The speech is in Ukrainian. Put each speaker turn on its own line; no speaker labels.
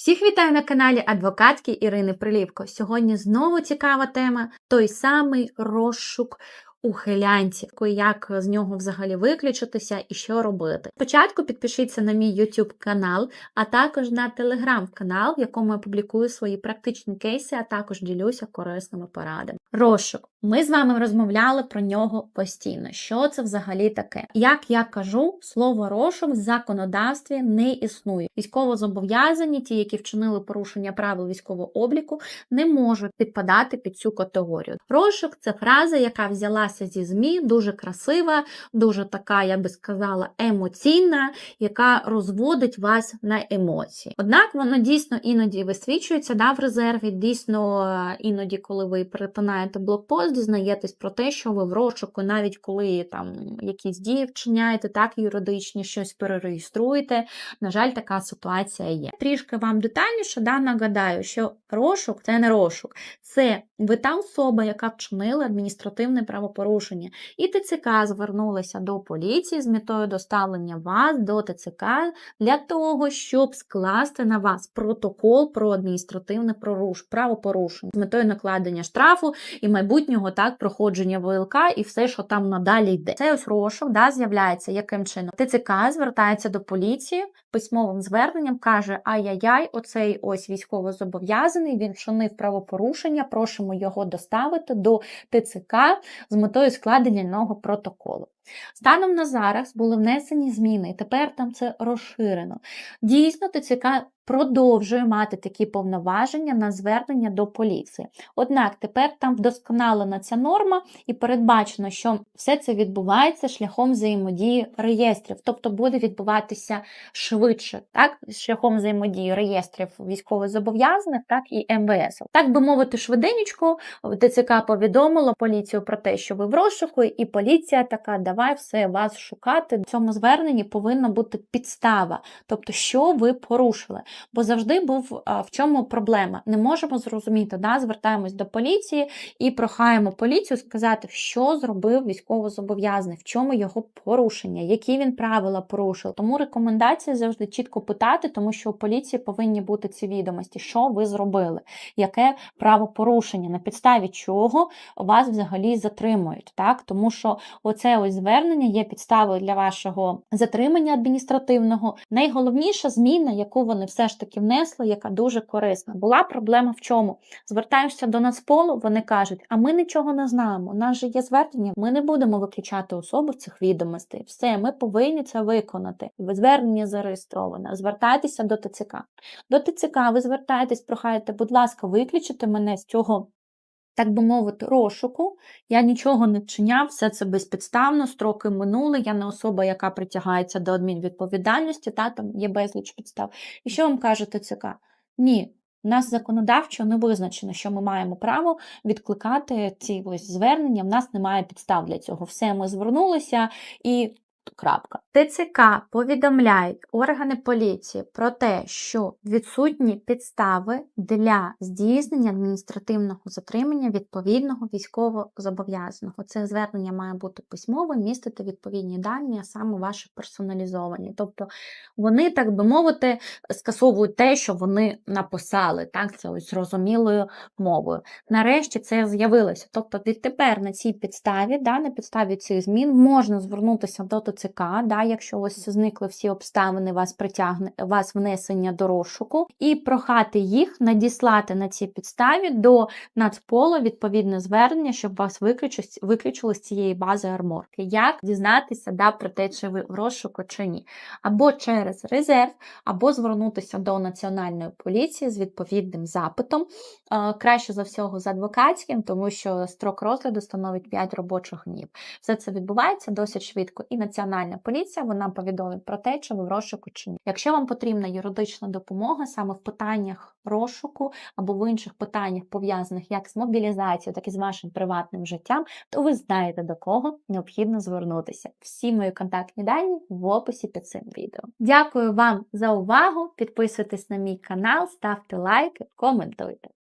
Всіх вітаю на каналі адвокатки Ірини Прилівко. Сьогодні знову цікава тема той самий розшук ухилянців, як з нього взагалі виключитися і що робити. Спочатку підпишіться на мій YouTube канал, а також на Telegram канал, в якому я публікую свої практичні кейси, а також ділюся корисними порадами. Розшук. Ми з вами розмовляли про нього постійно. Що це взагалі таке? Як я кажу, слово розшук в законодавстві не існує. Військовозобов'язані, ті, які вчинили порушення правил військового обліку, не можуть підпадати під цю категорію. Розшук це фраза, яка взялася зі ЗМІ, дуже красива, дуже така, я би сказала, емоційна, яка розводить вас на емоції. Однак воно дійсно іноді висвічується да, в резерві, дійсно іноді, коли ви перетинаєте блокпост, дізнаєтесь про те, що ви в розшуку, навіть коли там якісь дії вчиняєте, так юридичні, щось перереєструєте. На жаль, така ситуація є. Трішки вам детальніше да, нагадаю, що розшук це не розшук, це ви та особа, яка вчинила адміністративне правопорушення, і ТЦК звернулася до поліції з метою доставлення вас до ТЦК для того, щоб скласти на вас протокол про адміністративне правопорушення з метою накладення штрафу і майбутнього так проходження ВЛК і все, що там надалі йде. Цей ось розшук да, з'являється яким чином? ТЦК звертається до поліції письмовим зверненням, каже: Ай-яй-яй, оцей ось військовозобов'язаний, він вчинив правопорушення, просимо його доставити до ТЦК з метою складення нового протоколу. Станом на зараз були внесені зміни, і тепер там це розширено. Дійсно, ТЦК продовжує мати такі повноваження на звернення до поліції. Однак тепер там вдосконалена ця норма і передбачено, що все це відбувається шляхом взаємодії реєстрів, тобто буде відбуватися швидше, так, шляхом взаємодії реєстрів військовозобов'язаних, так і МВС. Так би мовити, швиденечко ТЦК повідомило поліцію про те, що ви в розшуку, і поліція така, давай все вас шукати. В цьому зверненні повинна бути підстава, тобто, що ви порушили. Бо завжди був в чому проблема. Не можемо зрозуміти, да? звертаємось до поліції і прохаємо поліцію сказати, що зробив військовозобов'язаний, в чому його порушення, які він правила порушив. Тому рекомендація завжди чітко питати, тому що у поліції повинні бути ці відомості, що ви зробили, яке правопорушення, на підставі чого вас взагалі затримують. Так? Тому що оце ось звернення є підставою для вашого затримання адміністративного. Найголовніша зміна, яку вони все ж таки внесли, яка дуже корисна. Була проблема в чому? Звертаєшся до Нацполу, вони кажуть, а ми нічого не знаємо. У нас же є звернення, ми не будемо виключати особу цих відомостей. Все, ми повинні це виконати. Звернення зареєстроване. Звертайтеся до ТЦК. До ТЦК ви звертаєтесь, прохаєте, будь ласка, виключити мене з цього. Так би мовити, розшуку, я нічого не вчиняв, все це безпідставно, строки минули, я не особа, яка притягається до адмінвідповідальності, та там є безліч підстав. І що вам каже ТЦК? Ні, у нас законодавчо не визначено, що ми маємо право відкликати ці ось звернення, в нас немає підстав для цього. Все, ми звернулися і Крапка. ТЦК повідомляють органи поліції про те, що відсутні підстави для здійснення адміністративного затримання відповідного військовозобов'язаного. Це звернення має бути письмове, містити відповідні дані, а саме ваші персоналізовані. Тобто вони, так би мовити, скасовують те, що вони написали, так, це ось зрозумілою мовою. Нарешті це з'явилося. Тобто, відтепер на цій підставі, да, на підставі цих змін можна звернутися до ТЦК, да, якщо ось зникли всі обставини, вас притягне вас внесення до розшуку, і прохати їх надіслати на цій підставі до Нацполу відповідне звернення, щоб вас виключили з цієї бази арморки. Як дізнатися да, про те, чи ви в розшуку чи ні? Або через резерв, або звернутися до Національної поліції з відповідним запитом. Краще за всього з адвокатським, тому що строк розгляду становить 5 робочих днів. Все це відбувається досить швидко. І Національна поліція вона повідомить про те, чи ви в розшуку чи ні. Якщо вам потрібна юридична допомога саме в питаннях розшуку або в інших питаннях, пов'язаних як з мобілізацією, так і з вашим приватним життям, то ви знаєте до кого необхідно звернутися. Всі мої контактні дані в описі під цим відео. Дякую вам за увагу! Підписуйтесь на мій канал, ставте лайки, коментуйте.